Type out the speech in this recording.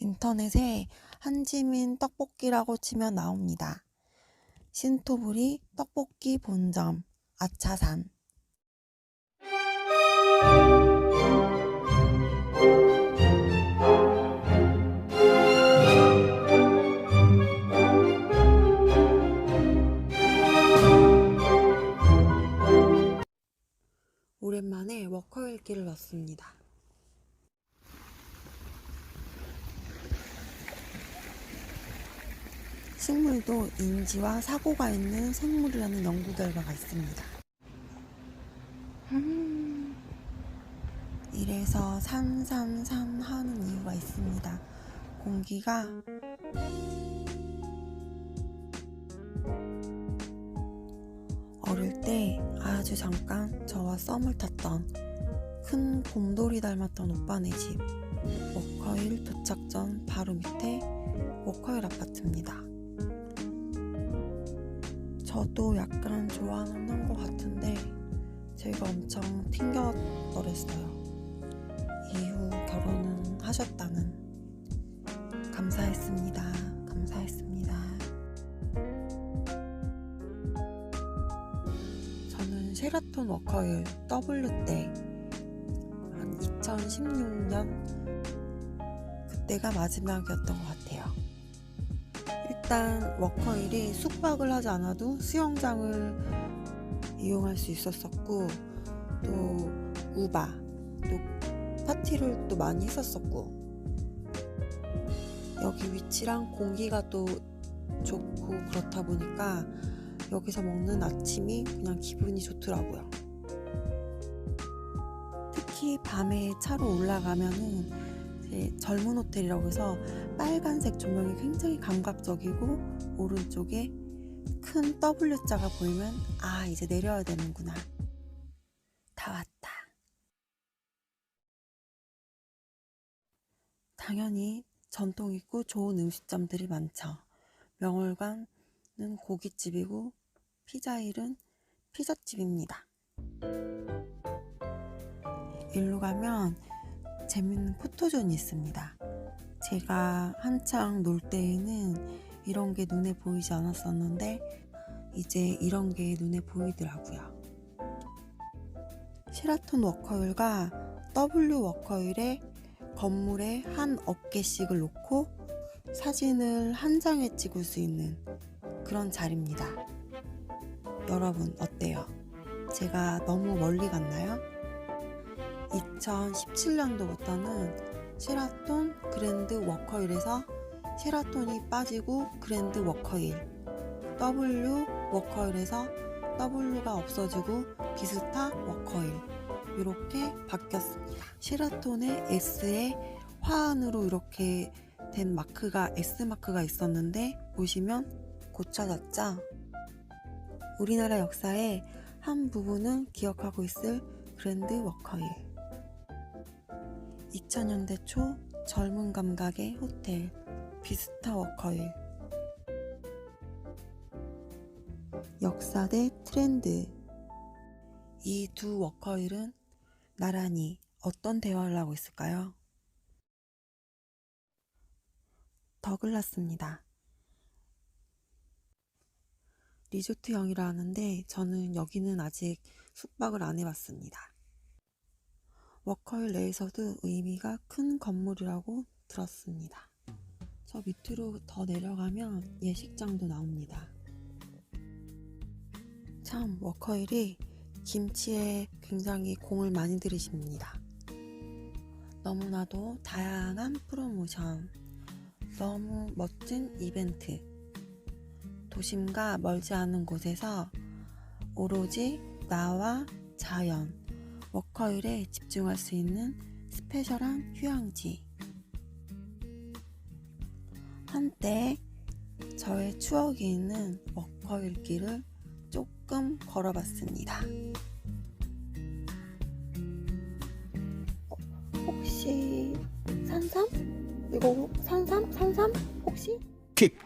인터넷에 한지민 떡볶이라고 치면 나옵니다. 신토부리 떡볶이 본점 아차산 오랜만에 워커힐길을 왔습니다. 식물도 인지와 사고가 있는 생물이라는 연구 결과가 있습니다. 음, 이래서 산산산 하는 이유가 있습니다. 공기가 어릴 때 아주 잠깐 저와 썸을 탔던 큰 곰돌이 닮았던 오빠네 집 워커힐 도착 전 바로 밑에 워커힐 아파트입니다. 저도 약간 좋아하는 것 같은데 제가 엄청 튕겨버렸어요. 이후 결혼은 하셨다는 감사했습니다. 감사했습니다. 저는 쉐라톤 워커힐 W 때 한 2016년 그때가 마지막이었던 것 같아요. 일단 워커힐이 숙박을 하지 않아도 수영장을 이용할 수 있었었고 또 우바 또 파티를 또 많이 했었었고 여기 위치랑 공기가 또 좋고 그렇다 보니까 여기서 먹는 아침이 그냥 기분이 좋더라고요. 특히 밤에 차로 올라가면은 젊은 호텔이라고 해서 빨간색 조명이 굉장히 감각적이고 오른쪽에 큰 W자가 보이면 아 이제 내려야 되는구나. 다 왔다. 당연히 전통 있고 좋은 음식점들이 많죠. 명월관은 고깃집이고 피자일은 피자집입니다. 일로 가면 재밌는 포토존이 있습니다. 제가 한창 놀 때에는 이런 게 눈에 보이지 않았었는데 이제 이런 게 눈에 보이더라고요. 시라톤 워커힐과 W 워커힐의 건물에 한 어깨씩을 놓고 사진을 한 장에 찍을 수 있는 그런 자리입니다. 여러분 어때요? 제가 너무 멀리 갔나요? 2017년도부터는 쉐라톤 그랜드 워커힐에서 쉐라톤이 빠지고 그랜드 워커힐 W 워커힐에서 W가 없어지고 비스타 워커힐 이렇게 바뀌었습니다. 쉐라톤의 S에 화환으로 이렇게 된 마크가 S 마크가 있었는데 보시면 고쳐졌죠? 우리나라 역사의 한 부분은 기억하고 있을 그랜드 워커힐 2000년대 초 젊은 감각의 호텔 비스타 워커힐 역사 대 트렌드 이 두 워커힐은 나란히 어떤 대화를 하고 있을까요? 더글라스입니다. 리조트형이라 하는데 저는 여기는 아직 숙박을 안 해봤습니다. 워커힐 내에서도 의미가 큰 건물이라고 들었습니다. 저 밑으로 더 내려가면 예식장도 나옵니다. 참 워커힐이 김치에 굉장히 공을 많이 들이십니다. 너무나도 다양한 프로모션, 너무 멋진 이벤트, 도심과 멀지 않은 곳에서 오로지 나와 자연, 워커힐에 집중할 수 있는 스페셜한 휴양지. 한때 저의 추억이 있는 워커힐 길을 조금 걸어봤습니다. 어, 혹시 산삼? 이거 산삼? 산삼? 혹시? 킥